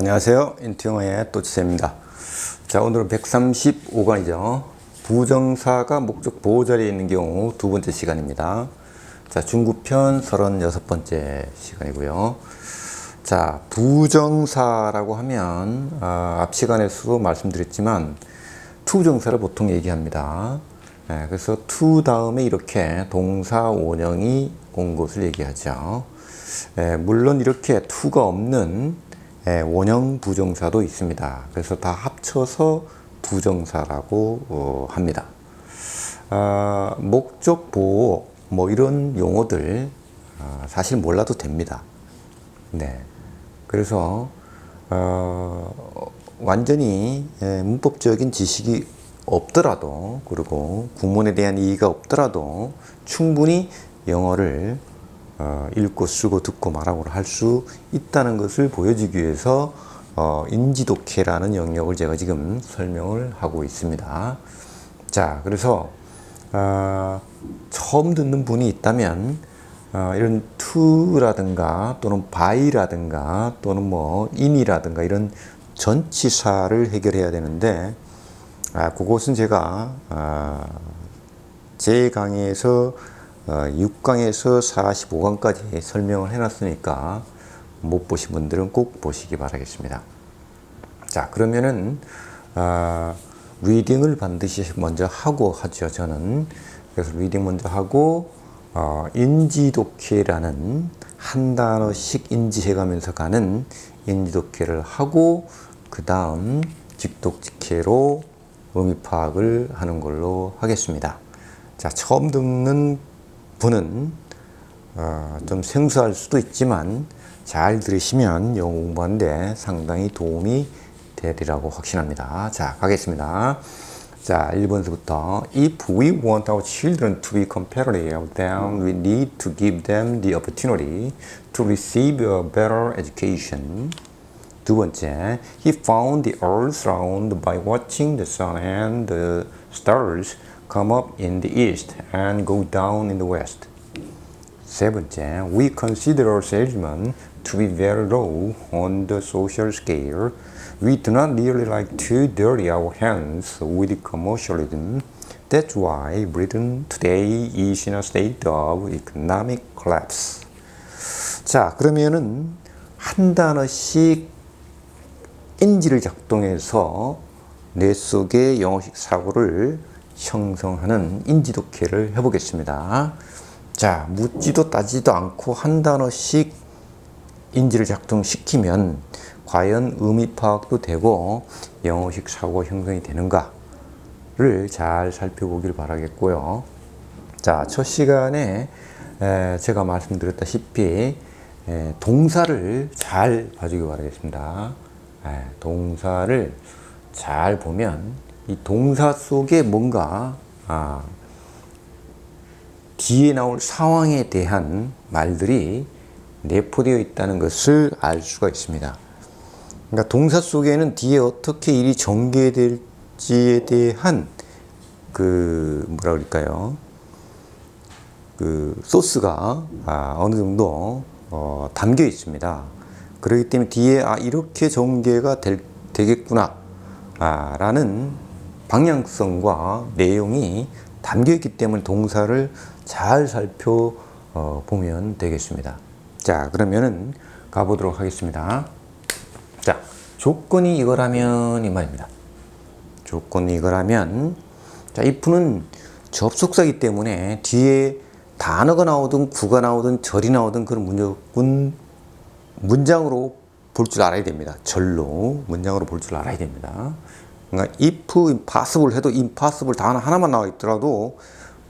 안녕하세요. 인투영어의 또치세입니다. 자, 오늘은 135강이죠. 부정사가 목적 보호 자리에 있는 경우 두 번째 시간입니다. 자, 중국편 36번째 시간이고요. 자, 부정사라고 하면, 아, 앞 시간에서도 말씀드렸지만, 투정사를 보통 얘기합니다. 예, 그래서 to 다음에 이렇게 동사 원형이 온 것을 얘기하죠. 예, 물론 이렇게 to가 없는 예, 원형 부정사도 있습니다. 그래서 다 합쳐서 부정사라고 어, 합니다. 아, 목적 보호 뭐 이런 용어들 아, 사실 몰라도 됩니다. 네. 그래서 어, 완전히 예, 문법적인 지식이 없더라도 그리고 구문에 대한 이해가 없더라도 충분히 영어를 어, 읽고 쓰고 듣고 말하고 할수 있다는 것을 보여주기 위해서 어, 인지독해라는 영역을 제가 지금 설명을 하고 있습니다. 자, 그래서 어, 처음 듣는 분이 있다면 어, 이런 to라든가 또는 by라든가 또는 뭐 in이라든가 이런 전치사를 해결해야 되는데 아, 그것은 제가 아, 제 강의에서 어, 6강에서 45강까지 설명을 해놨으니까 못 보신 분들은 꼭 보시기 바라겠습니다. 자, 그러면은 아, 리딩을 반드시 먼저 하고 하죠. 저는 그래서 리딩 먼저 하고 어, 인지독해라는 한 단어씩 인지해가면서 가는 인지독해를 하고 그 다음 직독직해로 의미 파악을 하는 걸로 하겠습니다. 자, 처음 듣는 분은 어, 좀 생소할 수도 있지만 잘 들으시면 영어 공부하는데 상당히 도움이 되리라고 확신합니다. 자, 가겠습니다. 자, 1번서부터 If we want our children to be competitive, then we need to give them the opportunity to receive a better education. 두 번째, he found the earth round by watching the sun and the stars come up in the east and go down in the west. 세 번째, we consider our salesmen to be very low on the social scale. We do not really like to dirty our hands with commercialism. That's why Britain today is in a state of economic collapse. 자, 그러면은 한 단어씩 인지를 작동해서 뇌 속의 영어식 사고를 형성하는 인지독해를 해보겠습니다. 자, 묻지도 따지도 않고 한 단어씩 인지를 작동시키면 과연 의미 파악도 되고 영어식 사고가 형성이 되는가를 잘 살펴보길 바라겠고요. 자, 첫 시간에 에, 제가 말씀드렸다시피 에, 동사를 잘 봐주기 바라겠습니다. 에, 동사를 잘 보면 이 동사 속에 뭔가 아, 뒤에 나올 상황에 대한 말들이 내포되어 있다는 것을 알 수가 있습니다. 그러니까 동사 속에는 뒤에 어떻게 일이 전개될지에 대한 그 뭐라 그럴까요? 그 소스가 아, 어느 정도 어, 담겨 있습니다. 그렇기 때문에 뒤에 아 이렇게 전개가 될, 되겠구나 아, 라는 방향성과 내용이 담겨 있기 때문에 동사를 잘 살펴보면 되겠습니다. 자, 그러면은 가보도록 하겠습니다. 자, 조건이 이거라면 이 말입니다. 조건이 이거라면 자, if는 접속사이기 때문에 뒤에 단어가 나오든 구가 나오든 절이 나오든 그런 무조건 문장으로 볼 줄 알아야 됩니다. 절로 문장으로 볼 줄 알아야 됩니다. 그러니까 if impossible 해도 impossible 단어 하나만 나와 있더라도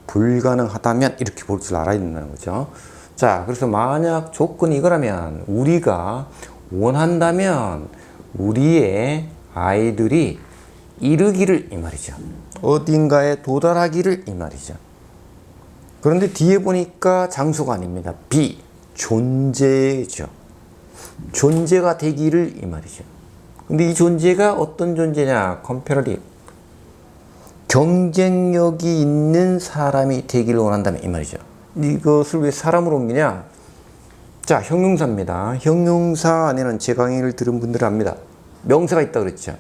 불가능하다면 이렇게 볼 줄 알아야 된다는 거죠. 자, 그래서 만약 조건이 이거라면 우리가 원한다면 우리의 아이들이 이르기를 이 말이죠. 어딘가에 도달하기를 이 말이죠. 그런데 뒤에 보니까 장소가 아닙니다. 비, 존재죠. 존재가 되기를 이 말이죠. 근데 이 존재가 어떤 존재냐? 컴페러리 경쟁력이 있는 사람이 되기를 원한다면 이 말이죠. 이것을 왜 사람으로 옮기냐? 자, 형용사입니다. 형용사 안에는 제 강의를 들은 분들은 압니다. 명사가 있다 그랬죠.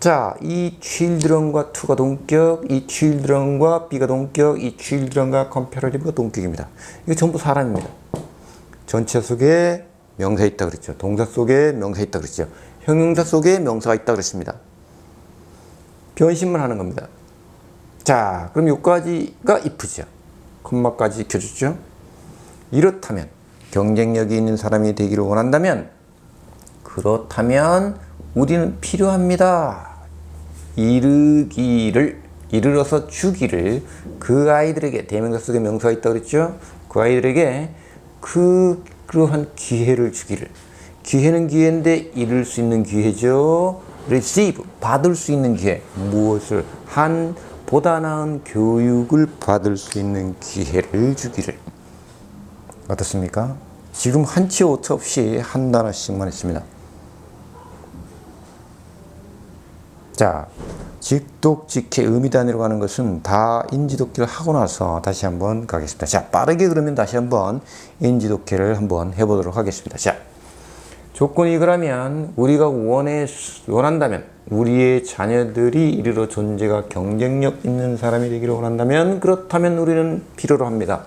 자, 이 children과 to가 동격, 이 children과 be가 동격, 이 children과 comparative가 동격입니다. 이거 전부 사람입니다. 전체 속에 명사 있다 그랬죠. 동사 속에 명사 있다 그랬죠. 형용사 속에 명사가 있다 그랬습니다. 변신만 하는 겁니다. 자, 그럼 요까지가 if죠. 콤마까지 켜줬죠. 이렇다면 경쟁력이 있는 사람이 되기를 원한다면 그렇다면 우리는 필요합니다. 이르기를 이르러서 주기를 그 아이들에게 대명사 속에 명사가 있다 그랬죠. 그 아이들에게 그 그러한 기회를 주기를 기회는 기회인데 이룰 수 있는 기회죠. receive 받을 수 있는 기회 무엇을 한 보다 나은 교육을 받을 수 있는 기회를 주기를 어떻습니까? 지금 한치 오차 없이 한 단어씩만 했습니다. 자, 직독 직해 의미 단위로 가는 것은 다 인지독해를 하고 나서 다시 한번 가겠습니다. 자, 빠르게 그러면 다시 한번 인지독해를 한번 해보도록 하겠습니다. 자, 조건이 그러면 우리가 원해 원한다면 우리의 자녀들이 이르러 존재가 경쟁력 있는 사람이 되기를 원한다면 그렇다면 우리는 필요로 합니다.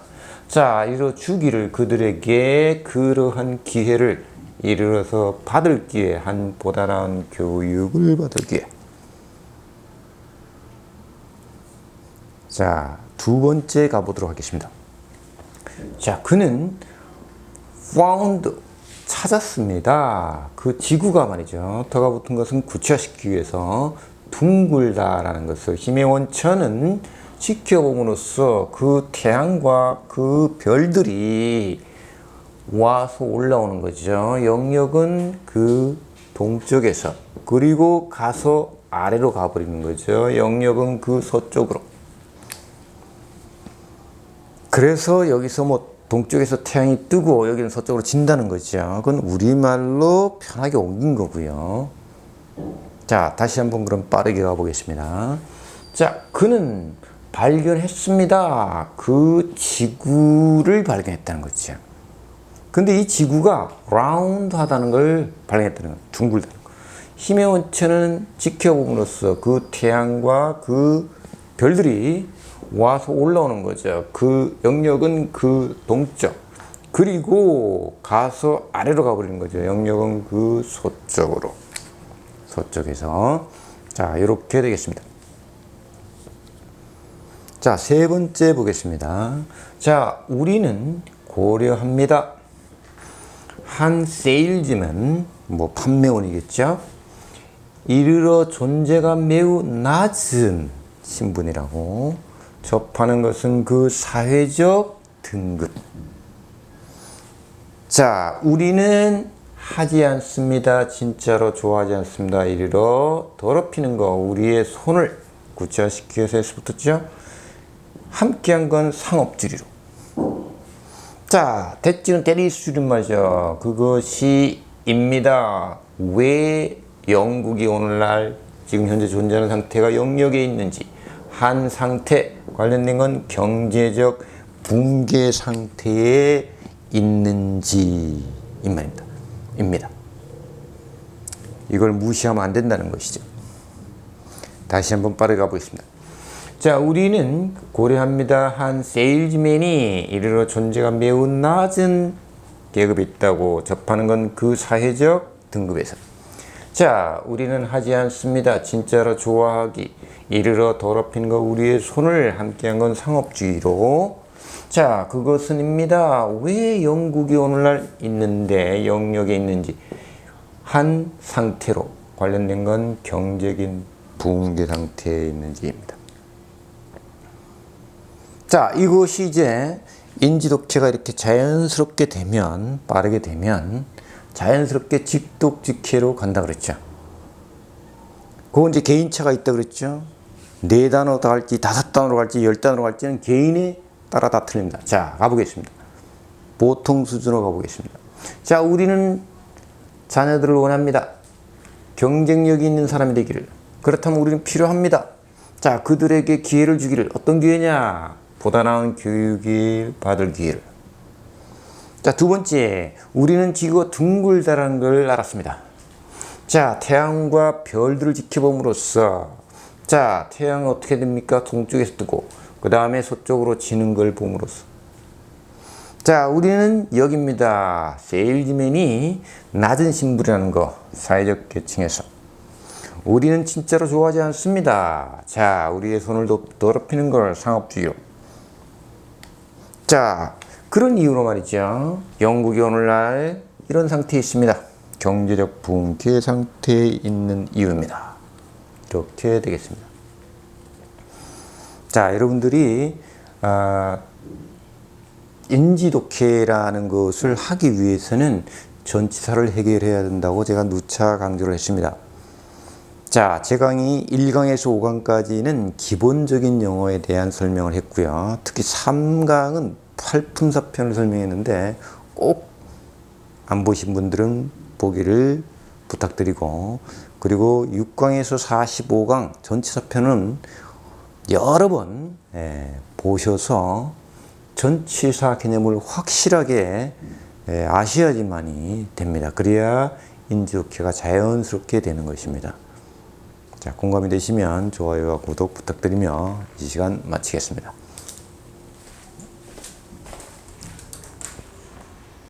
자, 이르러 주기를 그들에게 그러한 기회를 이르러서 받을 기회, 한 보다 나은 교육을 받을 기회. 자, 두 번째 가보도록 하겠습니다. 자, 그는 found 찾았습니다. 그 지구가 말이죠. 터가 붙은 것은 구체화시키기 위해서 둥글다라는 것을 힘의 원천은 지켜봄으로써 그 태양과 그 별들이 와서 올라오는 거죠. 영역은 그 동쪽에서 그리고 가서 아래로 가버리는 거죠. 영역은 그 서쪽으로. 그래서 여기서 뭐 동쪽에서 태양이 뜨고 여기는 서쪽으로 진다는 거죠. 그건 우리말로 편하게 옮긴 거고요. 자, 다시 한번 그럼 빠르게 가보겠습니다. 자, 그는 발견했습니다. 그 지구를 발견했다는 거죠. 근데 이 지구가 라운드 하다는 걸 발견했다는 거예요. 둥글다는 거. 힘의 원천은 지켜봄으로써 그 태양과 그 별들이 와서 올라오는 거죠. 그 영역은 그 동쪽. 그리고 가서 아래로 가버리는 거죠. 영역은 그 서쪽으로. 서쪽에서. 자, 이렇게 되겠습니다. 자, 세 번째 보겠습니다. 자, 우리는 고려합니다. 한 세일즈는 뭐 판매원이겠죠? 이르러 존재가 매우 낮은 신분이라고 접하는 것은 그 사회적 등급. 자, 우리는 하지 않습니다. 진짜로 좋아하지 않습니다. 이르러 더럽히는 거, 우리의 손을 구체화시키기 위해서 에서 붙었죠? 함께한 건 상업주의로. 자, 대지는 때릴 수준 말이죠. 그것이 입니다. 왜 영국이 오늘날 지금 현재 존재하는 상태가 영역에 있는지, 한 상태 관련된 건 경제적 붕괴 상태에 있는지 이 말입니다. 입니다. 이걸 무시하면 안 된다는 것이죠. 다시 한번 빠르게 가보겠습니다. 자, 우리는 고려합니다. 한 세일즈맨이 이르러 존재가 매우 낮은 계급에 있다고 접하는 건 그 사회적 등급에서. 자, 우리는 하지 않습니다. 진짜로 좋아하기. 이르러 더럽힌 거 우리의 손을 함께한 건 상업주의로. 자, 그것은입니다. 왜 영국이 오늘날 있는데 영역에 있는지 한 상태로 관련된 건 경제적인 붕괴 상태에 있는지입니다. 자, 이것이 이제 인지 독체가 이렇게 자연스럽게 되면, 빠르게 되면, 자연스럽게 직독직해로 간다 그랬죠. 그건 이제 개인차가 있다 그랬죠. 네 단어로 갈지, 다섯 단어로 갈지, 열 단어로 갈지는 개인에 따라 다 틀립니다. 자, 가보겠습니다. 보통 수준으로 가보겠습니다. 자, 우리는 자녀들을 원합니다. 경쟁력이 있는 사람이 되기를. 그렇다면 우리는 필요합니다. 자, 그들에게 기회를 주기를. 어떤 기회냐? 보다 나은 교육을 받을 기회를. 자, 두 번째, 우리는 지구가 둥글다라는 걸 알았습니다. 자, 태양과 별들을 지켜봄으로써 자, 태양은 어떻게 됩니까? 동쪽에서 뜨고 그 다음에 서쪽으로 지는 걸 봄으로써 자, 우리는 여기입니다. 세일즈맨이 낮은 신분이라는 거, 사회적 계층에서. 우리는 진짜로 좋아하지 않습니다. 자, 우리의 손을 더- 더럽히는 걸 상업주의로. 자, 그런 이유로 말이죠. 영국이 오늘날 이런 상태에 있습니다. 경제적 붕괴 상태에 있는 이유입니다. 이렇게 되겠습니다. 자, 여러분들이 아, 인지독해라는 것을 하기 위해서는 전치사를 해결해야 된다고 제가 누차 강조를 했습니다. 자, 제 강의 1강에서 5강까지는 기본적인 영어에 대한 설명을 했고요. 특히 3강은 팔품사편을 설명했는데 꼭 안 보신 분들은 보기를 부탁드리고 그리고 6강에서 45강 전치사편은 여러 번 예, 보셔서 전치사 개념을 확실하게 예, 아셔야지만이 됩니다. 그래야 인지독해가 자연스럽게 되는 것입니다. 자, 공감이 되시면 좋아요와 구독 부탁드리며 이 시간 마치겠습니다.